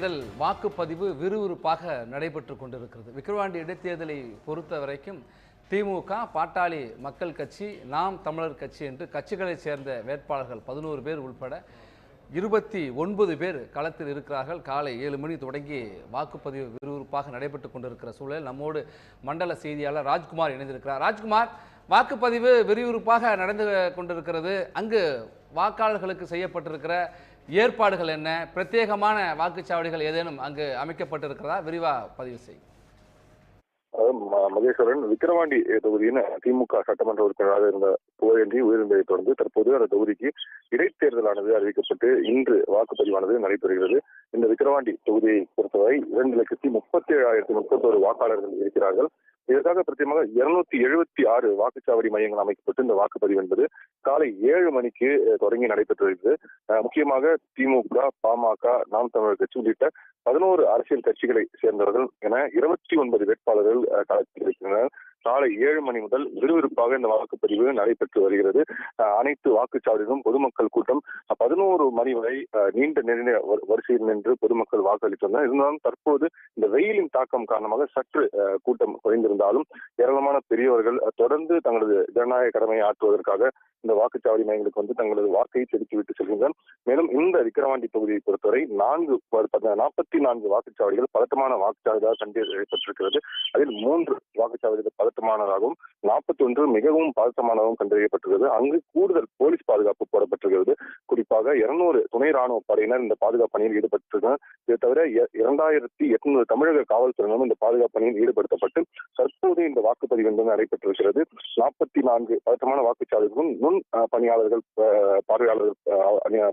தேர்தல் வாக்குப்பதிவு விறுவிறுப்பாக நடைபெற்று கொண்டிருக்கிறது. விக்கிரவாண்டி இடைத்தேர்தலை பொறுத்த வரைக்கும் திமுக பாட்டாளி மக்கள் கட்சி நாம் தமிழர் கட்சி என்று கட்சிகளைச் சேர்ந்த வேட்பாளர்கள் பதினோரு பேர் உள்பட இருபத்தி ஒன்பது பேர் களத்தில் இருக்கிறார்கள். காலை ஏழு மணி தொடங்கி வாக்குப்பதிவு விறுவிறுப்பாக நடைபெற்று கொண்டிருக்கிற சூழல் நம்மோடு மண்டல செய்தியாளர் ராஜ்குமார் இணைந்திருக்கிறார். ராஜ்குமார் வாக்குப்பதிவு விறுவிறுப்பாக நடந்து கொண்டிருக்கிறது. அங்கு வாக்காளர்களுக்கு செய்யப்பட்டிருக்கிற ஏற்பாடுகள் என்ன பிரத்யேகமான வாக்குச்சாவடிகள் ஏதேனும் அங்கு அமைக்கப்பட்டிருக்கிறதா? விரிவா பதிவு செய். அதாவது மகேஸ்வரன் விக்கிரவாண்டி தொகுதியின் திமுக சட்டமன்ற உறுப்பினராக இருந்த புகழேந்தி உயிரிழந்ததை தொடர்ந்து தற்போது அந்த தொகுதிக்கு இடைத்தேர்தலானது அறிவிக்கப்பட்டு இன்று வாக்குப்பதிவானது நடைபெறுகிறது. இந்த விக்கிரவாண்டி தொகுதியை பொறுத்தவரை இரண்டு லட்சத்தி முப்பத்தி ஏழாயிரத்தி முப்பத்தோரு வாக்காளர்கள் இருக்கிறார்கள். இதற்காக பிரத்யேகமாக இருநூத்தி எழுபத்தி ஆறு வாக்குச்சாவடி மையங்கள் அமைக்கப்பட்டு இந்த வாக்குப்பதிவு என்பது காலை ஏழு மணிக்கு தொடங்கி நடைபெற்று வருகிறது அஹ், முக்கியமாக திமுக பாமக நாம் தமிழர் கட்சி உள்ளிட்ட பதினோரு அரசியல் கட்சிகளை சேர்ந்தவர்கள் என இருபத்தி ஒன்பது வேட்பாளர்கள் களத்தில் இருக்கின்றனர். காலை ஏழு மணி முதல் விறுவிறுப்பாக இந்த வாக்குப்பதிவு நடைபெற்று வருகிறது. அனைத்து வாக்குச்சாவடிகளும் பொதுமக்கள் கூட்டம் பதினோரு மணி வரை அஹ், நீண்ட நெருங்கிய வரிசையில் நின்று பொதுமக்கள் வாக்களித்து வந்தனர் இருந்தாலும் தற்போது இந்த வெயிலின் தாக்கம் காரணமாக சற்று அஹ், கூட்டம் குறைந்திருந்தாலும் ஏராளமான பெரியவர்கள் தொடர்ந்து தங்களது ஜனநாயக கடமையை ஆற்றுவதற்காக இந்த வாக்குச்சாவடி மையங்களுக்கு வந்து தங்களது வாக்கை செலுத்திவிட்டு செல்கின்றனர் மேலும் இந்த விக்கிரவாண்டி தொகுதியை பொறுத்தவரை நான்கு நாற்பத்தி நான்கு வாக்குச்சாவடிகள் பதட்டமான வாக்குச்சாவடியாக கண்டறியப்பட்டிருக்கிறது அதில் மூன்று வாக்குச்சாவடிகள் பதட்டமானதாகவும் நாற்பத்தி ஒன்று மிகவும் பதட்டமானதாகவும் கண்டறியப்பட்டிருக்கிறது. அங்கு கூடுதல் போலீஸ் பாதுகாப்பு போடப்பட்டிருக்கிறது. குறிப்பாக இருநூறு துணை ராணுவ படையினர் இந்த பாதுகாப்பு பணியில் ஈடுபட்டிருக்கிறார் இது தவிர இரண்டாயிரத்தி எட்நூறு தமிழக காவல்துறையினரும் இந்த பாதுகாப்பு பணியில் ஈடுபடுத்தப்பட்டு தற்போது இந்த வாக்குப்பதிவு என்பது நடைபெற்றிருக்கிறது. நாற்பத்தி நான்கு பதட்டமான வாக்குச்சாவடிகளும் முன் பணியாளர்கள் பார்வையாளர்கள்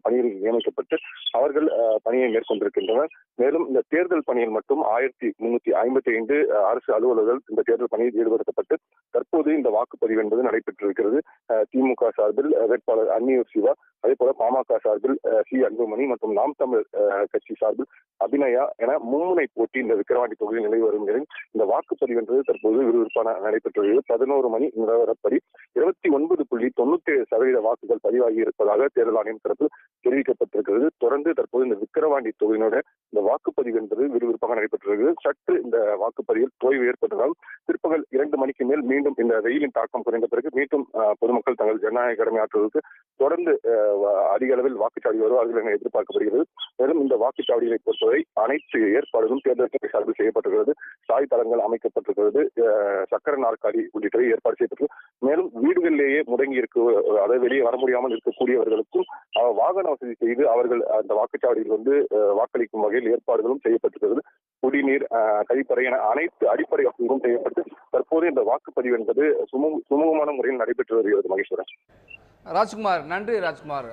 பணியில் நியமிக்கப்பட்டு அவர்கள் பணியை மேற்கொண்டிருக்கின்றனர். மேலும் இந்த தேர்தல் பணியில் மட்டும் ஆயிரத்தி முன்னூத்தி ஐம்பத்தி ஐந்து அரசு அலுவலர்கள் இந்த தேர்தல் பணியில் ஈடுபடுத்தப்பட்டு தற்போது இந்த வாக்குப்பதிவு என்பது நடைபெற்றிருக்கிறது. அஹ், திமுக சார்பில் வேட்பாளர் அன்னியூர் சிவா அதே போல பாமக சார்பில் சி அன்புமணி மற்றும் நாம் தமிழ் கட்சி சார்பில் அபிநயா என மும்முனை போட்டி இந்த விக்கிரவாண்டி தொகுதியில் நிலை வரும் நிலையில் இந்த வாக்குப்பதிவு என்பது தற்போது விறுவிறுப்பான நடைபெற்றுள்ளது பதினோரு மணி நிலவரப்படி இருபத்தி ஒன்பது புள்ளி தொண்ணூத்தி எட்டு சதவீத வாக்குகள் பதிவாகி இருப்பதாக தேர்தல் ஆணையம் தரப்பில் தெரிவிக்கப்பட்டிருக்கிறது. தொடர்ந்து தற்போது இந்த விக்கிரவாண்டி தொகுதியினுடைய இந்த வாக்குப்பதிவு என்பது விறுவிறுப்பாக நடைபெற்றிருக்கிறது. சற்று இந்த வாக்குப்பதிவில் தோய்வு ஏற்பட்டதால் பிற்பகல் இரண்டு மணிக்கு மேல் மீண்டும் இந்த வெயிலின் தாக்கம் குறைந்த பிறகு மீண்டும் பொதுமக்கள் தங்கள் ஜனநாயக கடமை ஆற்றுவதற்கு தொடர்ந்து அதிக அளவில் வாக்குச்சாவடி வருவார்கள் என எதிர்பார்க்கப்படுகிறது. மேலும் இந்த வாக்குச்சாவடிகளை பொறுத்தவரை அனைத்து ஏற்பாடுகளும் தேர்தல் துறை சார்பில் செய்யப்பட்டிருக்கிறது. சாய் தளங்கள் அமைக்கப்பட்டிருக்கிறது. சக்கர நாற்காலி உள்ளிட்டவை ஏற்பாடு செய்யப்பட்டு மேலும் வீடுகளிலேயே முடங்கி இருக்க அதாவது வெளியே வர முடியாமல் இருக்கக்கூடியவர்களுக்கும் வாகன வசதி செய்து அவர்கள் அந்த வாக்குச்சாவடியில் வந்து வாக்களிக்கும் வகையில் ஏற்பாடுகளும் செய்யப்பட்டிருக்கிறது. குடிநீர் கழிப்பறை என அனைத்து அடிப்படை வசதிகளும் செய்யப்பட்டு தற்போது இந்த வாக்குப்பதிவு என்பது சுமூகமான முறையில் நடைபெற்று வருகிறது மகேஸ்வரன். ராஜ்குமார் நன்றி ராஜ்குமார்.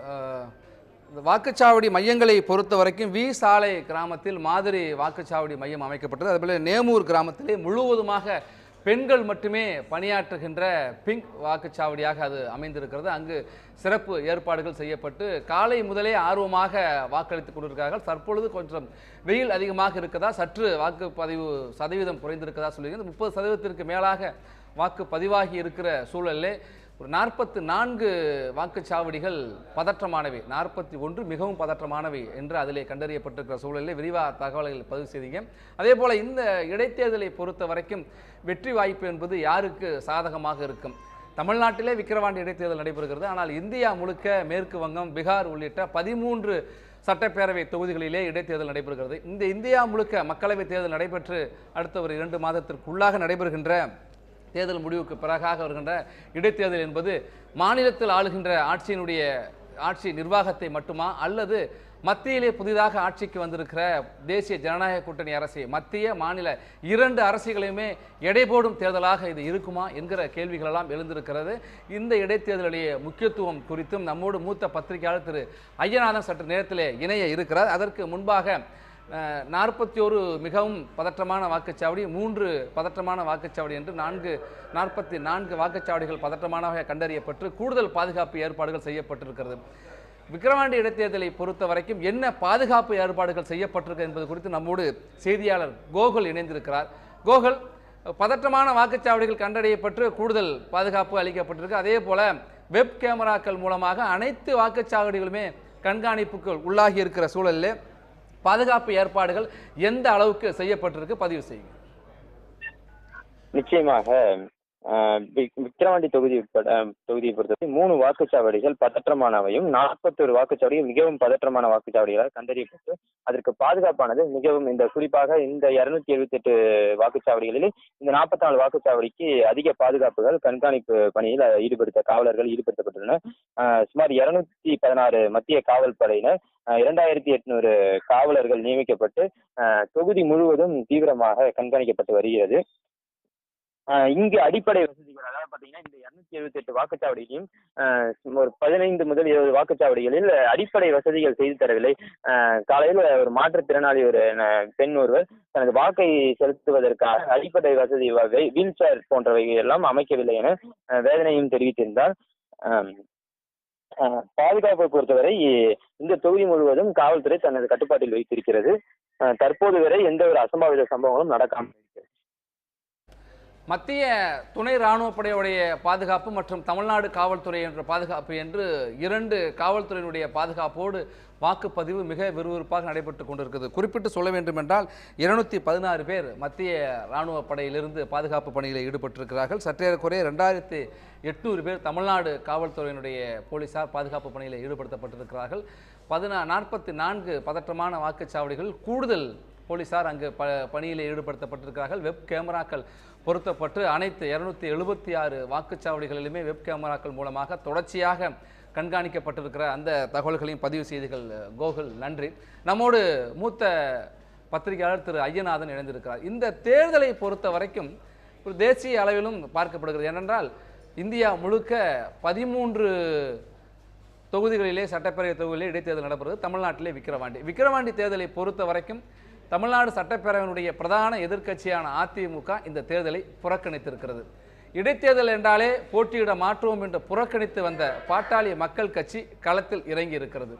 இந்த வாக்குச்சாவடி மையங்களை பொறுத்த வரைக்கும் வி சாலை கிராமத்தில் மாதிரி வாக்குச்சாவடி மையம் அமைக்கப்பட்டது. அதுபோல நேமூர் கிராமத்திலே முழுவதுமாக பெண்கள் மட்டுமே பணியாற்றுகின்ற பிங்க் வாக்குச்சாவடியாக அது அமைந்திருக்கிறது. அங்கு சிறப்பு ஏற்பாடுகள் செய்யப்பட்டு காலை முதலே ஆர்வமாக வாக்களித்துக் கொண்டிருக்கிறார்கள். தற்பொழுது கொஞ்சம் வெயில் அதிகமாக இருக்கதா சற்று வாக்குப்பதிவு சதவீதம் குறைந்திருக்கதா சொல்லுகிறது முப்பது சதவீதத்திற்கு மேலாக வாக்கு பதிவாகி இருக்கிற சூழலில் ஒரு நாற்பத்து நான்கு வாக்குச்சாவடிகள் பதற்றமானவை. நாற்பத்தி ஒன்று மிகவும் பதற்றமானவை என்று அதிலே கண்டறியப்பட்டிருக்கிற சூழலில் விரிவாக தகவல்கள் பதிவு செய்தீங்க. அதே போல் இந்த இடைத்தேர்தலை பொறுத்த வரைக்கும் வெற்றி வாய்ப்பு என்பது யாருக்கு சாதகமாக இருக்கும்? தமிழ்நாட்டிலே விக்கிரவாண்டி இடைத்தேர்தல் நடைபெறுகிறது. ஆனால் இந்தியா முழுக்க மேற்கு வங்கம் பீகார் உள்ளிட்ட பதிமூன்று சட்டப்பேரவை தொகுதிகளிலே இடைத்தேர்தல் நடைபெறுகிறது. இந்த இந்தியா முழுக்க மக்களவைத் தேர்தல் நடைபெற்று அடுத்த ஒரு இரண்டு மாதத்திற்குள்ளாக நடைபெறுகின்ற தேர்தல் முடிவுக்கு பிறகாக வருகின்ற இடைத்தேர்தல் என்பது மாநிலத்தில் ஆளுகின்ற ஆட்சியினுடைய ஆட்சி நிர்வாகத்தை மட்டுமா அல்லது மத்தியிலே புதிதாக ஆட்சிக்கு வந்திருக்கிற தேசிய ஜனநாயக கூட்டணி அரசு மத்திய மாநில இரண்டு அரசுகளையுமே எடைபோடும் தேர்தலாக இது இருக்குமா என்கிற கேள்விகளெல்லாம் எழுந்திருக்கிறது. இந்த இடைத்தேர்தலுடைய முக்கியத்துவம் குறித்தும் நம்மோடு மூத்த பத்திரிகையாளர் திரு. ஐயநாதன் சற்று நேரத்திலே இணைய இருக்கிறார். அதற்கு முன்பாக நாற்பத்தி ஒரு மிகவும் பதற்றமான வாக்குச்சாவடி மூன்று பதற்றமான வாக்குச்சாவடி என்று நான்கு நாற்பத்தி நான்கு வாக்குச்சாவடிகள் பதற்றமானவை கண்டறியப்பட்டு கூடுதல் பாதுகாப்பு ஏற்பாடுகள் செய்யப்பட்டிருக்கிறது. விக்கிரவாண்டி இடைத்தேர்தலை பொறுத்த வரைக்கும் என்ன பாதுகாப்பு ஏற்பாடுகள் செய்யப்பட்டிருக்கு என்பது குறித்து நம்மோடு செய்தியாளர் கோகுல் இணைந்திருக்கிறார். கோகுல் பதற்றமான வாக்குச்சாவடிகள் கண்டறியப்பட்டு கூடுதல் பாதுகாப்பு அளிக்கப்பட்டிருக்கு. அதே போல வெப் கேமராக்கள் மூலமாக அனைத்து வாக்குச்சாவடிகளுமே கண்காணிப்புக்கு உள்ளாகி இருக்கிற சூழலில் பாதுகாப்பு ஏற்பாடுகள் எந்த அளவுக்கு செய்யப்பட்டிருக்கு பதிவு செய்யுங்க. நிச்சயமாக விக்கிரவாண்டி தொகுதி உட்பட தொகுதியை பொறுத்தவரை மூணு வாக்குச்சாவடிகள் பதற்றமானவையும் நாற்பத்தொரு வாக்குச்சாவடிகள் மிகவும் பதற்றமான வாக்குச்சாவடிகளாக கண்டறியப்பட்டு அதற்கு பாதுகாப்பானது மிகவும் இந்த குறிப்பாக இந்த இருநூத்தி எழுபத்தி எட்டு வாக்குச்சாவடிகளில் இந்த நாற்பத்தி நாலு வாக்குச்சாவடிக்கு அதிக பாதுகாப்புகள் கண்காணிப்பு பணியில் ஈடுபடுத்த காவலர்கள் ஈடுபடுத்தப்பட்டுள்ளனர். சுமார் இருநூத்தி பதினாறு மத்திய காவல் படையினர் இரண்டாயிரத்தி எட்நூறு காவலர்கள் நியமிக்கப்பட்டு அஹ், தொகுதி முழுவதும் தீவிரமாக கண்காணிக்கப்பட்டு வருகிறது. ஆஹ் இங்கு அடிப்படை வசதிகள் அதாவது பாத்தீங்கன்னா இந்த இருநூத்தி எழுபத்தி எட்டு வாக்குச்சாவடியிலையும் ஆஹ் ஒரு பதினைந்து முதல் இருபது வாக்குச்சாவடிகளில் அடிப்படை வசதிகள் செய்து தரவில்லை. ஆஹ் ஒரு மாற்றுத்திறனாளி ஒரு பெண் ஒருவர் தனது வாக்கை செலுத்துவதற்காக அடிப்படை வசதி வீல் சேர் போன்றவை எல்லாம் அமைக்கவில்லை என வேதனையும் தெரிவித்திருந்தார். ஆஹ் பாதுகாப்பை பொறுத்தவரை இந்த தொகுதி முழுவதும் காவல்துறை தனது கட்டுப்பாட்டில் வைத்திருக்கிறது. தற்போது வரை எந்த ஒரு அசம்பாவித சம்பவங்களும் நடக்காமல் இருக்கிறது மத்திய துணை ராணுவப்படையுடைய பாதுகாப்பு மற்றும் தமிழ்நாடு காவல்துறை என்ற பாதுகாப்பு என்று இரண்டு காவல்துறையினுடைய பாதுகாப்போடு வாக்குப்பதிவு மிக விறுவிறுப்பாக நடைபெற்று கொண்டிருக்கிறது. குறிப்பிட்டு சொல்ல வேண்டும் என்றால் இருநூத்தி பதினாறு பேர் மத்திய இராணுவ படையிலிருந்து பாதுகாப்பு பணியில் ஈடுபட்டிருக்கிறார்கள். சற்றேறக்குறைய ரெண்டாயிரத்தி எட்நூறு பேர் தமிழ்நாடு காவல்துறையினுடைய போலீசார் பாதுகாப்பு பணியில் ஈடுபடுத்தப்பட்டிருக்கிறார்கள். பதினா நாற்பத்தி நான்கு பதற்றமான வாக்குச்சாவடிகள் கூடுதல் போலீசார் அங்கு ப பணியில் ஈடுபடுத்தப்பட்டிருக்கிறார்கள். வெப் கேமராக்கள் பொருத்தப்பட்டு அனைத்து இருநூத்தி எழுபத்தி ஆறு வாக்குச்சாவடிகளிலுமே வெப் கேமராக்கள் மூலமாக தொடர்ச்சியாக கண்காணிக்கப்பட்டிருக்கிற அந்த தகவல்களையும் பதிவு செய்திகள் கோகுல் நன்றி. நம்மோடு மூத்த பத்திரிகையாளர் திரு ஐயநாதன் இணைந்திருக்கிறார். இந்த தேர்தலை பொறுத்த வரைக்கும் ஒரு தேசிய அளவிலும் பார்க்கப்படுகிறது. ஏனென்றால் இந்தியா முழுக்க பதிமூன்று தொகுதிகளிலே சட்டப்பேரவை தொகுதியிலே இடைத்தேர்தல் நடப்படுகிறது தமிழ்நாட்டிலே விக்கிரவாண்டி. விக்கிரவாண்டி தேர்தலை பொறுத்த வரைக்கும் தமிழ்நாடு சட்டப்பேரவையினுடைய பிரதான எதிர்க்கட்சியான அதிமுக இந்த தேர்தலை புறக்கணித்திருக்கிறது. இடைத்தேர்தல் என்றாலே போட்டியிட மாற்றுவோம் என்று புறக்கணித்து வந்த பாட்டாளி மக்கள் கட்சி களத்தில் இறங்கி இருக்கிறது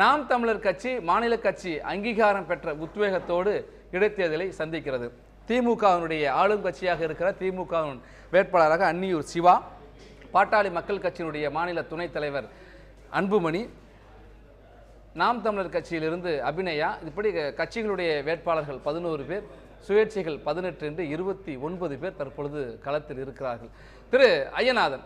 நாம் தமிழர் கட்சி மாநில கட்சி அங்கீகாரம் பெற்ற உத்வேகத்தோடு இடைத்தேர்தலை சந்திக்கிறது. திமுகவினுடைய ஆளும் கட்சியாக இருக்கிற திமுகவின் வேட்பாளராக அன்னியூர் சிவா பாட்டாளி மக்கள் கட்சியினுடைய மாநில துணைத் தலைவர் அன்புமணி நாம் தமிழர் கட்சியிலிருந்து அபிநயா இப்படி கட்சிகளுடைய வேட்பாளர்கள் பதினோரு பேர் சுயேட்சைகள் பதினெட்டு என்று இருபத்தி ஒன்பது பேர் தற்பொழுது களத்தில் இருக்கிறார்கள். திரு. ஐயநாதன்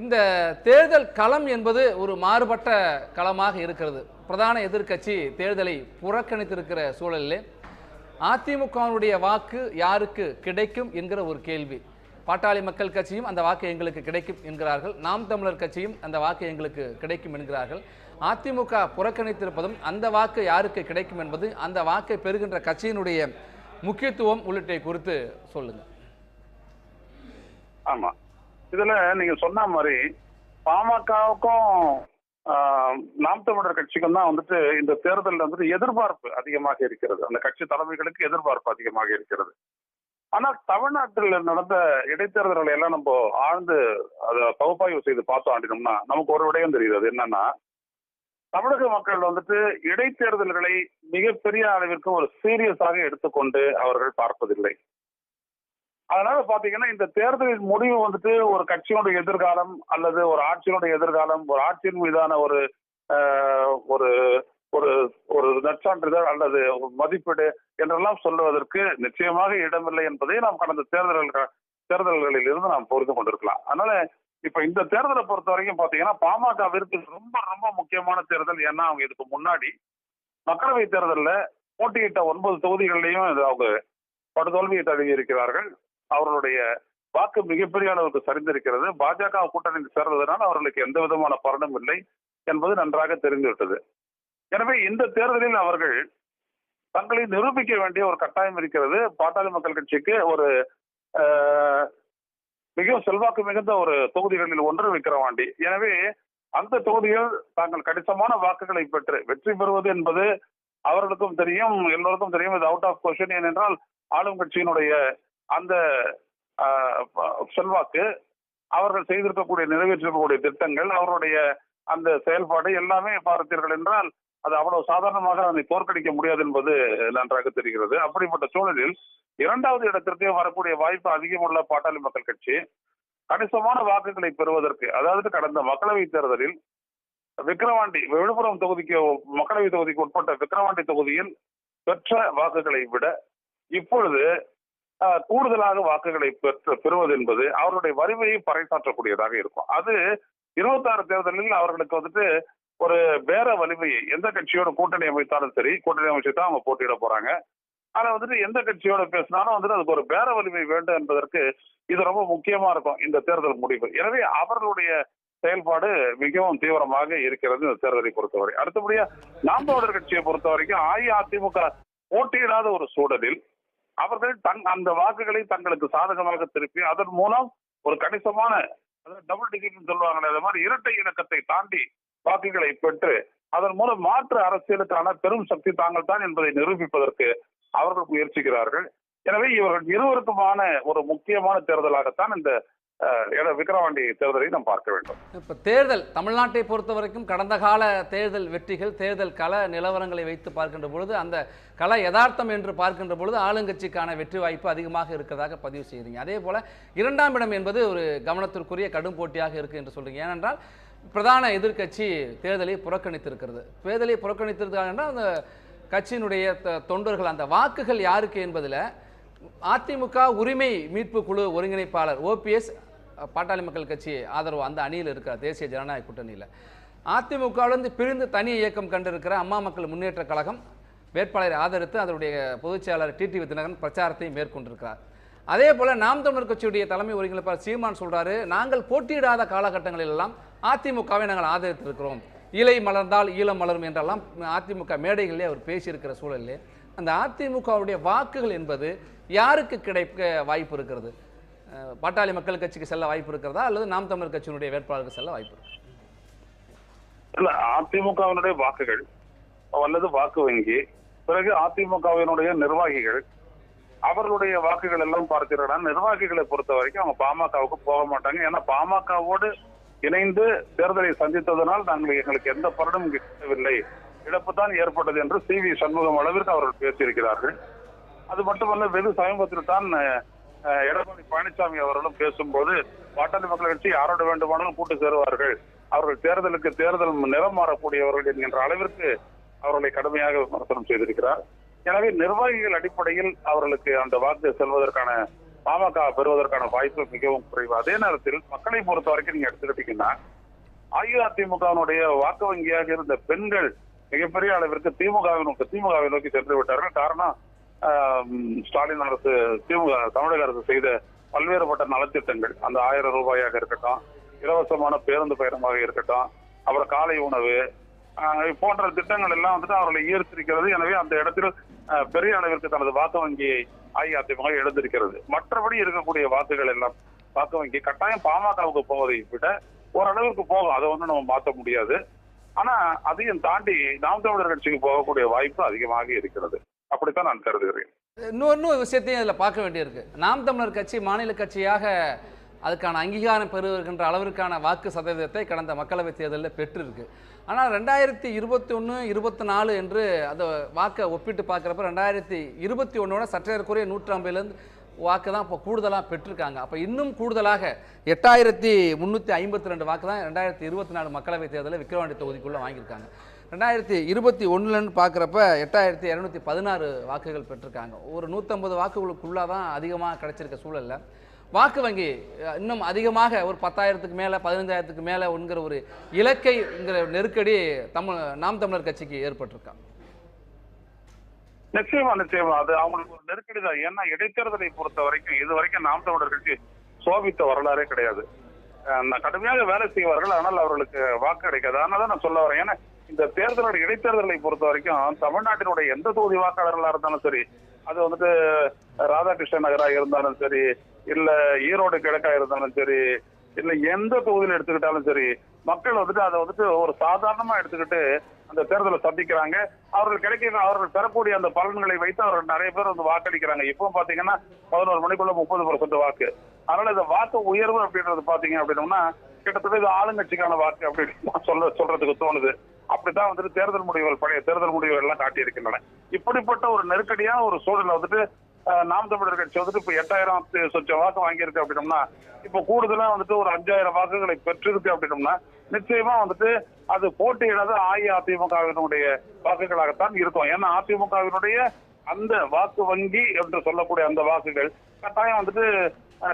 இந்த தேர்தல் களம் என்பது ஒரு மாறுபட்ட களமாக இருக்கிறது. பிரதான எதிர்க்கட்சி தேர்தலை புறக்கணித்திருக்கிற சூழலிலே அதிமுகவினுடைய வாக்கு யாருக்கு கிடைக்கும் என்கிற ஒரு கேள்வி. பாட்டாளி மக்கள் கட்சியும் அந்த வாக்கு எங்களுக்கு கிடைக்கும் என்கிறார்கள். நாம் தமிழர் கட்சியும் அந்த வாக்கு எங்களுக்கு கிடைக்கும் என்கிறார்கள். அதிமுக புறக்கணித்திருப்பதும் அந்த வாக்கு யாருக்கு கிடைக்கும் என்பது அந்த வாக்கை பெறுகின்ற கட்சியினுடைய முக்கியத்துவம் உள்ளிட்டை குறித்து சொல்லுங்க. ஆமா. இதுல நீங்க சொன்ன மாதிரி பாமகவுக்கும் நாம் தமிழர் கட்சிக்கும் தான் வந்துட்டு இந்த தேர்தலில் வந்துட்டு எதிர்பார்ப்பு அதிகமாக இருக்கிறது. அந்த கட்சி தலைமைகளுக்கு எதிர்பார்ப்பு அதிகமாக இருக்கிறது. ஆனா தமிழ்நாட்டில் நடந்த இடைத்தேர்தல்களை எல்லாம் நம்ம ஆழ்ந்து அதை பகுப்பாய்வு செய்து பார்த்தோம் அப்படின்னோம்னா நமக்கு ஒரு விடயம் தெரியுது. அது என்னன்னா தமிழக மக்கள் வந்துட்டு இடைத்தேர்தல்களை மிகப்பெரிய அளவிற்கு ஒரு சீரியஸாக எடுத்துக்கொண்டு அவர்கள் பார்ப்பதில்லை. அதனால பாத்தீங்கன்னா இந்த தேர்தலின் முடிவு வந்துட்டு ஒரு கட்சியினுடைய எதிர்காலம் அல்லது ஒரு ஆட்சியினுடைய எதிர்காலம் ஒரு ஆட்சியின் மீதான ஒரு ஆஹ், ஒரு ஒரு ஒரு நற்சான்றிதழ் அல்லது ஒரு மதிப்பீடு என்றெல்லாம் சொல்லுவதற்கு நிச்சயமாக இடமில்லை என்பதை நாம் கடந்த தேர்தல்கள் தேர்தல்களில் இருந்து நாம் புரிந்து கொண்டிருக்கலாம். அதனால இப்ப இந்த தேர்தலை பொறுத்த வரைக்கும் பாத்தீங்கன்னா பாமகவிற்கு ரொம்ப ரொம்ப முக்கியமான தேர்தல். ஏன்னா அவங்க இதுக்கு முன்னாடி மக்களவை தேர்தல்ல போட்டியிட்ட ஒன்பது தொகுதிகளிலையும் அவங்க படுதோல்வியை தழுவி இருக்கிறார்கள் அவர்களுடைய வாக்கு மிகப்பெரிய அளவுக்கு சரிந்திருக்கிறது. பாஜக கூட்டணியில் சேர்ந்ததனால் அவர்களுக்கு எந்த விதமான பலனும் இல்லை என்பது நன்றாக தெரிந்துவிட்டது. எனவே இந்த தேர்தலில் அவர்கள் தங்களை நிரூபிக்க வேண்டிய ஒரு கட்டாயம் இருக்கிறது. பாட்டாளி மக்கள் கட்சிக்கு ஒரு ஆஹ், மிகவும் செல்வாக்கு மிகுந்த ஒரு தொகுதிகளில் ஒன்று விக்கிரவாண்டி. எனவே அந்த தொகுதியில் தாங்கள் கணிசமான வாக்குகளை பெற்று வெற்றி பெறுவது என்பது அவர்களுக்கும் தெரியும் எல்லோருக்கும் தெரியும். இது அவுட் ஆஃப் கொஸ்டின் ஏனென்றால் ஆளும் கட்சியினுடைய அந்த செல்வாக்கு அவர்கள் செய்திருக்கக்கூடிய நிறைவேற்றிருக்கக்கூடிய திட்டங்கள் அவருடைய அந்த செயல்பாடு எல்லாமே பார்த்தீர்கள் என்றால் அது அவ்வளவு சாதாரணமாக அதை தோற்கடிக்க முடியாது என்பது நன்றாக தெரிகிறது. அப்படிப்பட்ட சூழலில் இரண்டாவது இடத்திற்கு வரக்கூடிய வாய்ப்பு அதிகமுள்ள பாட்டாளி மக்கள் கட்சி கணிசமான வாக்குகளை பெறுவதற்கு அதாவது கடந்த மக்களவை தேர்தலில் விக்கிரவாண்டி விழுப்புரம் தொகுதிக்கு மக்களவை தொகுதிக்கு உட்பட்ட விக்கிரவாண்டி தொகுதியில் பெற்ற வாக்குகளை விட இப்பொழுது ஆஹ், கூடுதலாக வாக்குகளை பெற்று பெறுவது என்பது அவர்களுடைய வறுமையை பறைசாற்றக்கூடியதாக இருக்கும். அது இருபத்தாறு தேர்தலில் அவர்களுக்கு வந்துட்டு ஒரு பேர வலிமையை எந்த கட்சியோட கூட்டணி அமைத்தாலும் சரி கூட்டணி அமைச்சு தான் அவங்க போட்டியிட போறாங்க. ஆனா வந்துட்டு எந்த கட்சியோட பேசினாலும் வந்துட்டு அதுக்கு ஒரு பேர வலிமை வேண்டும் என்பதற்கு இது ரொம்ப முக்கியமா இருக்கும் இந்த தேர்தல் முடிவு. எனவே அவர்களுடைய செயல்பாடு மிகவும் தீவிரமாக இருக்கிறது இந்த தேர்தலை பொறுத்தவரை. அடுத்தபடியா நாம் தமிழர் கட்சியை பொறுத்த வரைக்கும் அஇஅதிமுக போட்டியிடாத ஒரு சூழலில் அவர்கள் தங் அந்த வாக்குகளை தங்களுக்கு சாதகமாக திருப்பி அதன் மூலம் ஒரு கணிசமான டபுள் டிகிரின்னு சொல்லுவாங்களே அது மாதிரி இரட்டை இலக்கத்தை தாண்டி வாக்குகளை பெற்று அதன் மூலம் மாற்று அரசியலுக்கான பெரும் சக்தி தாங்கள் தான் என்பதை நிரூபிப்பதற்கு அவர்கள் முயற்சிக்கிறார்கள். எனவே இவர்கள் இருவருக்குமான ஒரு முக்கியமான தேர்தலாகத்தான் இந்த விக்ரவாண்டி விக்கிரவாண்டி தேர்தலை நாம் பார்க்க வேண்டும். இப்போ தேர்தல் தமிழ்நாட்டை பொறுத்த வரைக்கும் கடந்த கால தேர்தல் வெற்றிகள் தேர்தல் கள நிலவரங்களை வைத்து பார்க்கின்ற பொழுது அந்த கள யதார்த்தம் என்று பார்க்கின்ற பொழுது ஆளுங்கட்சிக்கான வெற்றி வாய்ப்பு அதிகமாக இருக்கிறதாக பதிவு செய்கிறீங்க அதே போல் இரண்டாம் இடம் என்பது ஒரு கவனத்திற்குரிய கடும் போட்டியாக இருக்குது என்று சொல்றீங்க. ஏனென்றால் பிரதான எதிர்க்கட்சி தேர்தலை புறக்கணித்திருக்கிறது. தேர்தலை புறக்கணித்திருக்காங்கன்னா அந்த கட்சியினுடைய தொண்டர்கள் அந்த வாக்குகள் யாருக்கு என்பதில் அதிமுக உரிமை மீட்பு குழு ஒருங்கிணைப்பாளர் ஓபிஎஸ் பாட்டாளி மக்கள் கட்சி ஆதரவு அந்த அணியில் இருக்கிறார் தேசிய ஜனநாயக கூட்டணியில். அதிமுகவிலிருந்து பிரிந்து தனி இயக்கம் கண்டிருக்கிற அம்மா மக்கள் முன்னேற்ற கழகம் வேட்பாளரை ஆதரித்து அதனுடைய பொதுச் செயலாளர் டிடிவி தினகரன் பிரச்சாரத்தை மேற்கொண்டிருக்கிறார். அதே போல் நாம் தமிழர் கட்சியுடைய தலைமை ஒருங்கிணைப்பாளர் சீமான் சொல்கிறாரு நாங்கள் போட்டியிடாத காலகட்டங்களில் எல்லாம் அதிமுகவை நாங்கள் ஆதரித்திருக்கிறோம். இலை மலர்ந்தால் ஈழம் மலரும் என்றெல்லாம் அதிமுக மேடைகளிலே அவர் பேசியிருக்கிற சூழலிலே அந்த அதிமுகவுடைய வாக்குகள் என்பது யாருக்கு கிடைக்க வாய்ப்பு இருக்கிறது? பாட்டாளி மக்கள் கட்சிக்கு செல்ல வாய்ப்பு இருக்கிறதா? அல்லது நாம் தமிழர் கட்சியினுடைய வேட்பாளருக்கு செல்ல வாய்ப்பு இருக்கு இல்ல அதிமுகவினுடைய வாக்குகள் அல்லது வாக்கு வங்கி பிறகு அதிமுகவினுடைய நிர்வாகிகள் அவர்களுடைய வாக்குகள் எல்லாம் பார்த்தீங்கன்னா நிர்வாகிகளை பொறுத்த வரைக்கும் அவங்க பாமகவுக்கு போக மாட்டாங்க. ஏன்னா பாமகவோடு இணைந்து தேர்தலை சந்தித்ததனால் நாங்கள் எங்களுக்கு எந்த பலனும் கிடைக்கவில்லை இழப்பு தான் ஏற்பட்டது என்று சி வி சண்முகம் அளவிற்கு அவர்கள் பேசியிருக்கிறார்கள். அது மட்டுமல்ல வெகு சமீபத்தில் தான் எடப்பாடி பழனிசாமி அவர்களும் பேசும்போது பாட்டாளி மக்கள் கட்சி யாரோட வேண்டுமானாலும் கூட்டு சேருவார்கள். அவர்கள் தேர்தலுக்கு தேர்தல் நிறம் மாறக்கூடியவர்கள் என்கின்ற அளவிற்கு அவர்களை கடுமையாக விமர்சனம் செய்திருக்கிறார். எனவே நிர்வாகிகள் அடிப்படையில் அவர்களுக்கு அந்த வாக்கு செல்வதற்கான பாமக பெறுவதற்கான வாய்ப்பு மிகவும் குறைவு. அதே நேரத்தில் மக்களை பொறுத்த வரைக்கும் நீங்க எடுத்துக்கிட்டீங்கன்னா அஇஅதிமுகவினுடைய வாக்கு வங்கியாக இருந்த பெண்கள் மிகப்பெரிய அளவிற்கு திமுகவை நோக்கி திமுகவை நோக்கி சென்று விட்டார்கள். காரணம் ஸ்டாலின் அரசு திமுக தமிழக அரசு செய்த பல்வேறுபட்ட நலத்திட்டங்கள். அந்த ஆயிரம் ரூபாயாக இருக்கட்டும் இலவசமான பேருந்து பயணமாக இருக்கட்டும் அப்புறம் காலை உணவு போன்ற திட்டங்கள் எல்லாம் வந்துட்டு அவர்களை ஈர்த்திருக்கிறது. எனவே அந்த இடத்தில் பெரிய அளவிற்கு தனது வாக்கு வங்கியை அஇஅதிமுக எழுந்திருக்கிறது மற்றபடி இருக்கக்கூடிய வாக்குகள் எல்லாம் வாக்கு வங்கி கட்டாயம் பாமகவுக்கு போவதை விட ஓரளவுக்கு போகும். அதை வந்து நம்ம மாற்ற முடியாது. ஆனா அதையும் தாண்டி நாம் தமிழர் கட்சிக்கு போகக்கூடிய வாய்ப்பு அதிகமாக இருக்கிறது. அப்படித்தான் நான் கருதுகிறேன். இன்னொன்னு இன்னொரு விஷயத்தையும் இதில் பார்க்க வேண்டியிருக்கு. நாம் தமிழர் கட்சி மாநில கட்சியாக அதுக்கான அங்கீகாரம் பெறுகின்ற அளவிற்கான வாக்கு சதவீதத்தை கடந்த மக்களவைத் தேர்தலில் பெற்றிருக்கு. ஆனால் ரெண்டாயிரத்தி இருபத்தி ஒன்று இருபத்தி நாலு என்று அந்த வாக்கை ஒப்பிட்டு பார்க்குறப்ப ரெண்டாயிரத்தி இருபத்தி ஒன்றோட சற்றேறக்குறைய நூற்றி ஐம்பதுலேருந்து வாக்கு தான் இப்போ கூடுதலாக பெற்றிருக்காங்க. அப்போ இன்னும் கூடுதலாக எட்டாயிரத்தி முந்நூற்றி ஐம்பத்தி ரெண்டு வாக்கு தான் ரெண்டாயிரத்தி இருபத்தி நாலு மக்களவைத் தேர்தலில் விக்கிரவாண்டி தொகுதிக்குள்ளே வாங்கியிருக்காங்க. ரெண்டாயிரத்தி இருபத்தி ஒன்றுலன்னு பார்க்குறப்ப எட்டாயிரத்தி இரநூத்தி பதினாறு வாக்குகள் பெற்றிருக்காங்க. ஒரு நூற்றம்பது வாக்குகளுக்குள்ளே தான் அதிகமாக கிடைச்சிருக்க சூழல்ல. வாக்கு வங்கி இன்னும் அதிகமாக ஒரு பத்தாயிரத்துக்கு மேலே பதினஞ்சாயிரத்துக்கு மேலே என்கிற ஒரு இலக்கைங்கிற நெருக்கடி தமிழ் நாம் தமிழர் கட்சிக்கு ஏற்பட்டிருக்கா? நிச்சயமா நிச்சயமா. அது அவங்களுக்கு ஒரு நெருக்கடி தான். ஏன்னா இடைத்தேர்தலை பொறுத்த வரைக்கும் இது வரைக்கும் நாம் தமிழர் கட்சி சோபித்த வரலாறே கிடையாது. நான் கடுமையாக வேலை செய்வார்கள் ஆனால் அவர்களுக்கு வாக்கு கிடைக்காது. அதனால தான் நான் சொல்ல வரேன். ஏன்னா இந்த தேர்தலோட இடைத்தேர்தலை பொறுத்த வரைக்கும் தமிழ்நாட்டினுடைய எந்த தொகுதி வாக்காளர்களா இருந்தாலும் சரி அது வந்துட்டு ராதாகிருஷ்ணன் நகரா இருந்தாலும் சரி இல்ல ஈரோடு கிழக்கா இருந்தாலும் சரி இல்ல எந்த தொகுதியில எடுத்துக்கிட்டாலும் சரி மக்கள் வந்துட்டு அதை வந்துட்டு ஒரு சாதாரணமா எடுத்துக்கிட்டு அந்த தேர்தலை சந்திக்கிறாங்க. அவர்கள் கிடைக்கிற அவர்கள் பெறக்கூடிய அந்த பலன்களை வைத்து அவர்கள் நிறைய பேர் வந்து வாக்களிக்கிறாங்க. இப்போ பாத்தீங்கன்னா பதினோரு மணிக்குள்ள முப்பது பர்சன்ட் வாக்கு. அதனால இந்த வாக்கு உயர்வு அப்படின்றது பாத்தீங்க அப்படின்னோம்னா கிட்டத்தட்ட இது ஆளுங்கட்சிக்கான வாக்கு அப்படின்னு சொல்ல சொல்றதுக்கு தோணுது. அப்படித்தான் வந்துட்டு தேர்தல் முடிவுகள் பழைய தேர்தல் முடிவுகள் எல்லாம் காட்டியிருக்கின்றன. இப்படிப்பட்ட ஒரு நெருக்கடியான ஒரு சூழலை வந்துட்டு நாம் தமிழர் கட்சி வந்துட்டு இப்ப எட்டாயிரம் சொச்சம் வாக்கு வாங்கியிருக்கு அப்படின்னோம்னா இப்ப கூடுதலா வந்துட்டு ஒரு அஞ்சாயிரம் வாக்குகளை பெற்றிருக்கு அப்படின்னோம்னா நிச்சயமா வந்துட்டு அது போட்டியிடாத அஇஅதிமுகவினுடைய வாக்குகளாகத்தான் இருக்கும். ஏன்னா அதிமுகவினுடைய அந்த வாக்கு வங்கி என்று சொல்லக்கூடிய அந்த வாக்குகள் கட்டாயம் வந்துட்டு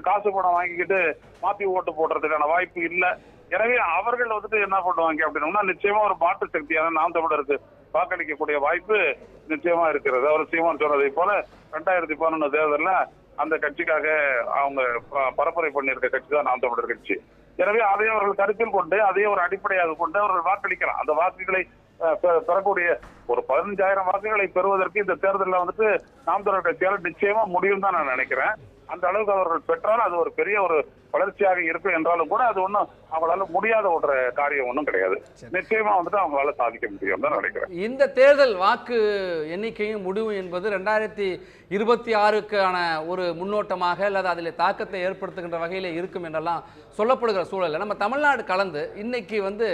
காசு பணம் வாங்கிக்கிட்டு மாத்தி ஓட்டு போடுறதுக்கான வாய்ப்பு இல்லை. எனவே அவர்கள் வந்துட்டு என்ன பண்ணுவாங்க அப்படின்னோம்னா நிச்சயமா ஒரு மாற்று சக்தியான நாம் தமிழருக்கு வாக்களிக்கக்கூடிய வாய்ப்பு நிச்சயமா இருக்கிறது. அவர் சீமான் சொன்னதை போல ரெண்டாயிரத்தி பதினொன்று தேர்தலில் அந்த கட்சிக்காக அவங்க பரப்புரை பண்ணியிருக்க கட்சி தான் நாம் தமிழர் கட்சி. எனவே அதை அவர்கள் கருத்தில் கொண்டு அதையே ஒரு அடிப்படையாக கொண்டு அவர்கள் வாக்களிக்கலாம். அந்த வாக்குகளை பெ- பெறக்கூடிய ஒரு பதினஞ்சாயிரம் வாக்குகளை பெறுவதற்கு இந்த தேர்தலில் வந்துட்டு நாம் தமிழர் கட்சியால் நிச்சயமா முடியும் தான் நான் நினைக்கிறேன். அந்த அளவுக்கு அவர்கள் பெற்றால் அது ஒரு பெரிய ஒரு வளர்ச்சியாக இருக்கும் என்றாலும் கூட அது ஒன்றும் அவங்களால முடியாத ஒரு காரியம் ஒன்றும் கிடையாது. நிச்சயமா வந்துட்டு அவங்களால சாதிக்க முடியும் தான் நினைக்கிறேன். இந்த தேர்தல் வாக்கு எண்ணிக்கையும் முடிவு என்பது ரெண்டாயிரத்தி இருபத்தி ஆறுக்கான ஒரு முன்னோட்டமாக அல்லது அதில் தாக்கத்தை ஏற்படுத்துகின்ற வகையில் இருக்கும் என்றெல்லாம் சொல்லப்படுகிற சூழலில். நம்ம தமிழ்நாடு கலந்து இன்னைக்கு வந்து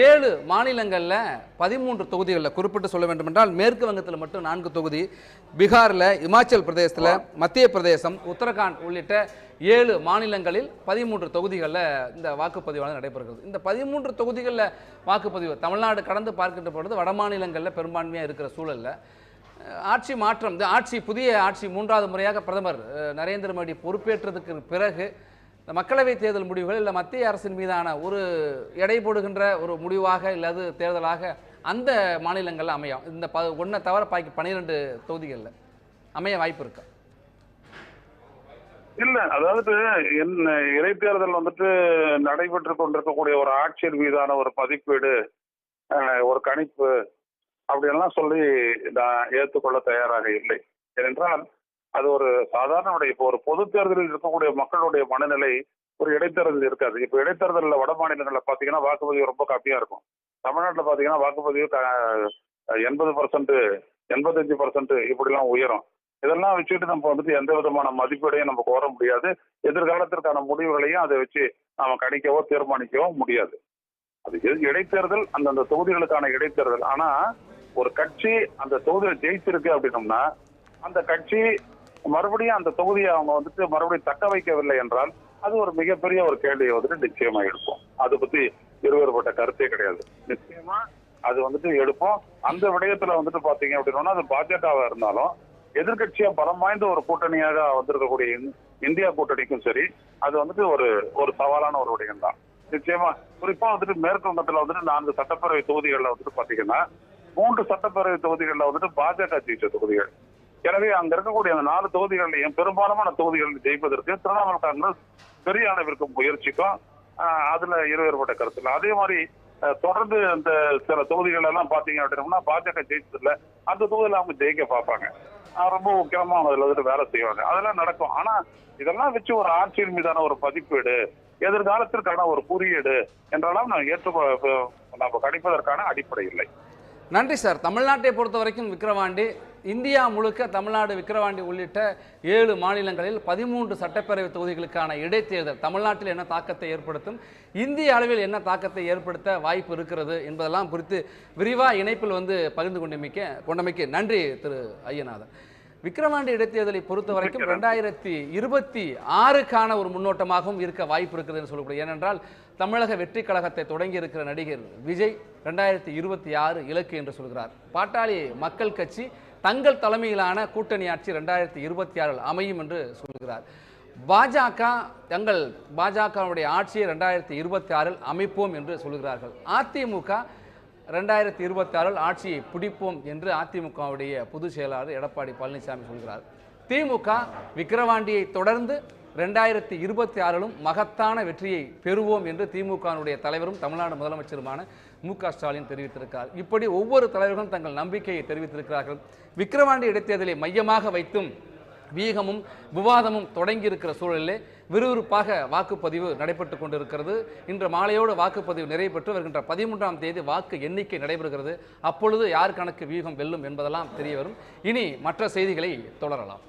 ஏழு மாநிலங்களில் பதிமூன்று தொகுதிகளில் குறிப்பிட்டு சொல்ல வேண்டும் என்றால் மேற்கு வங்கத்தில் மட்டும் நான்கு தொகுதி பீகாரில் இமாச்சல் பிரதேசத்தில் மத்திய பிரதேசம் உத்தரகாண்ட் உள்ளிட்ட ஏழு மாநிலங்களில் பதிமூன்று தொகுதிகளில் இந்த வாக்குப்பதிவானது நடைபெறுகிறது. இந்த பதிமூன்று தொகுதிகளில் வாக்குப்பதிவு தமிழ்நாடு கடந்து பார்க்கின்ற பொழுது வட மாநிலங்களில் பெரும்பான்மையாக இருக்கிற சூழலில் ஆட்சி மாற்றம் இந்த ஆட்சி புதிய ஆட்சி மூன்றாவது முறையாக பிரதமர் நரேந்திர மோடி பொறுப்பேற்றதுக்கு பிறகு இந்த மக்களவைத் தேர்தல் முடிவுகள் இல்லை மத்திய அரசின் மீதான ஒரு எடை போடுகின்ற ஒரு முடிவாக இல்லாது தேர்தலாக அந்த மாநிலங்களில் அமையும். இந்த ப ஒன்றை தவிர பாக்கி பன்னிரெண்டு தொகுதிகளில் அமைய வாய்ப்பு இருக்கா? இல்ல அதாவது என்ன இடைத்தேர்தல் வந்துட்டு நடைபெற்று கொண்டிருக்கக்கூடிய ஒரு ஆட்சியர் மீதான ஒரு மதிப்பீடு ஒரு கணிப்பு அப்படியெல்லாம் சொல்லி நான் ஏற்றுக்கொள்ள தயாராக இல்லை. ஏனென்றால் அது ஒரு சாதாரண இப்போ ஒரு பொது தேர்தலில் இருக்கக்கூடிய மக்களுடைய மனநிலை ஒரு இடைத்தேர்தல் இருக்காது. இப்போ இடைத்தேர்தலில் வட மாநிலங்களில் பார்த்தீங்கன்னா வாக்குப்பதிவு ரொம்ப கம்மியாக இருக்கும். தமிழ்நாட்டில் பார்த்தீங்கன்னா வாக்குப்பதிவு எண்பது பர்சன்ட் எண்பத்தஞ்சு பர்சன்ட் இப்படிலாம் உயரும். இதெல்லாம் வச்சுட்டு நம்ம வந்துட்டு எந்த விதமான மதிப்பீடையும் நம்ம கோர முடியாது. எதிர்காலத்திற்கான முடிவுகளையும் அதை வச்சு நாம கணிக்கவோ தீர்மானிக்கவோ முடியாது. அது எது- இடைத்தேர்தல் அந்தந்த தொகுதிகளுக்கான இடைத்தேர்தல். ஆனா ஒரு கட்சி அந்த தொகுதியை ஜெயிச்சிருக்கு அப்படின்னோம்னா அந்த கட்சி மறுபடியும் அந்த தொகுதியை அவங்க வந்துட்டு மறுபடியும் தக்க வைக்கவில்லை என்றால் அது ஒரு மிகப்பெரிய ஒரு கேள்வியை வந்துட்டு நிச்சயமா எடுப்போம். அதை பத்தி இருவேறுபட்ட கருத்தே கிடையாது. நிச்சயமா அது வந்துட்டு எடுப்போம். அந்த விடயத்துல வந்துட்டு பாத்தீங்க அப்படின்னா அது பாஜகவா இருந்தாலும் எதிர்க்கட்சியா பலம் வாய்ந்த ஒரு கூட்டணியாக வந்திருக்கக்கூடிய இந்தியா கூட்டணிக்கும் சரி அது வந்துட்டு ஒரு ஒரு சவாலான ஒரு விடயம் தான் நிச்சயமா குறிப்பா வந்துட்டு மேற்கு வங்கத்துல வந்துட்டு நான்கு சட்டப்பேரவை தொகுதிகள்ல வந்துட்டு பாத்தீங்கன்னா மூன்று சட்டப்பேரவை தொகுதிகள்ல வந்துட்டு பாஜக ஜெயிச்ச தொகுதிகள். எனவே அங்க இருக்கக்கூடிய அந்த நாலு தொகுதிகளையும் பெரும்பாலான தொகுதிகளில் ஜெயிப்பதற்கு திரிணாமுல் காங்கிரஸ் பெரிய அளவிற்கு முயற்சிக்கும். ஆஹ் அதுல இருவேறுபட்ட கருத்து இல்லை அதே மாதிரி தொடர்ந்து அந்த சில தொகுதிகள் எல்லாம் பாத்தீங்க அப்படின்னா பாஜக ஜெயிச்சதுல அந்த தொகுதியில அவங்க ஜெயிக்க பார்ப்பாங்க. ரொம்ப முக்கியமா அவங்க அதுல வந்துட்டு வேலை செய்வாங்க. அதெல்லாம் நடக்கும். ஆனா இதெல்லாம் வச்சு ஒரு ஆட்சியின் மீதான ஒரு பதிப்பீடு எதிர்காலத்திற்கான ஒரு குறியீடு என்றெல்லாம் நான் ஏற்று நம்ம கணிப்பதற்கான அடிப்படை இல்லை. நன்றி சார். தமிழ்நாட்டை பொறுத்த வரைக்கும் விக்கிரவாண்டி இந்தியா முழுக்க தமிழ்நாடு விக்கிரவாண்டி உள்ளிட்ட ஏழு மாநிலங்களில் பதிமூன்று சட்டப்பேரவை தொகுதிகளுக்கான இடைத்தேர்தல் தமிழ்நாட்டில் என்ன தாக்கத்தை ஏற்படுத்தும் இந்திய அளவில் என்ன தாக்கத்தை ஏற்படுத்த வாய்ப்பு இருக்கிறது என்பதெல்லாம் குறித்து விரிவாக இணைப்பில் வந்து பகிர்ந்து கொண்டமைக்க கொண்டமைக்கு நன்றி திரு ஐயநாதன். விக்கிரவாண்டி இடைத்தேர்தலை பொறுத்த வரைக்கும் ரெண்டாயிரத்தி இருபத்தி ஆறுக்கான ஒரு முன்னோட்டமாகவும் இருக்க வாய்ப்பு இருக்குதுன்னு சொல்லக்கூடிய ஏனென்றால் தமிழக வெற்றி கழகத்தை தொடங்கி இருக்கிற நடிகர் விஜய் ரெண்டாயிரத்தி இருபத்தி ஆறு இலக்கு என்று சொல்கிறார். பாட்டாளி மக்கள் கட்சி தங்கள் தலைமையிலான கூட்டணி ஆட்சி ரெண்டாயிரத்தி இருபத்தி ஆறில் அமையும் என்று சொல்கிறார். பாஜக தங்கள் பாஜகவுடைய ஆட்சியை ரெண்டாயிரத்தி இருபத்தி ஆறில் அமைப்போம் என்று சொல்கிறார்கள். அதிமுக ரெண்டாயிரத்தி இருபத்தி ஆறில் ஆட்சியை பிடிப்போம் என்று அதிமுகவுடைய பொதுச் செயலாளர் எடப்பாடி பழனிசாமி சொல்கிறார். திமுக விக்கிரவாண்டியை தொடர்ந்து ரெண்டாயிரத்தி இருபத்தி ஆறிலும் மகத்தான வெற்றியை பெறுவோம் என்று திமுகனுடைய தலைவரும் தமிழ்நாடு முதலமைச்சருமான மு க ஸ்டாலின் தெரிவித்திருக்கிறார். இப்படி ஒவ்வொரு தலைவர்களும் தங்கள் நம்பிக்கையை தெரிவித்திருக்கிறார்கள். விக்கிரவாண்டி இடைத்தேர்தலை மையமாக வைத்தும் வீகமும் விவாதமும் தொடங்கி இருக்கிற சூழலிலே விறுவிறுப்பாக வாக்குப்பதிவு நடைபெற்று கொண்டிருக்கிறது. இன்று மாலையோடு வாக்குப்பதிவு நிறைவு பெற்று வருகின்ற பதிமூன்றாம் தேதி வாக்கு எண்ணிக்கை நடைபெறுகிறது. அப்பொழுது யார் கணக்கு வீகம் வெல்லும் என்பதெல்லாம் தெரிய வரும். இனி மற்ற செய்திகளை தொடரலாம்.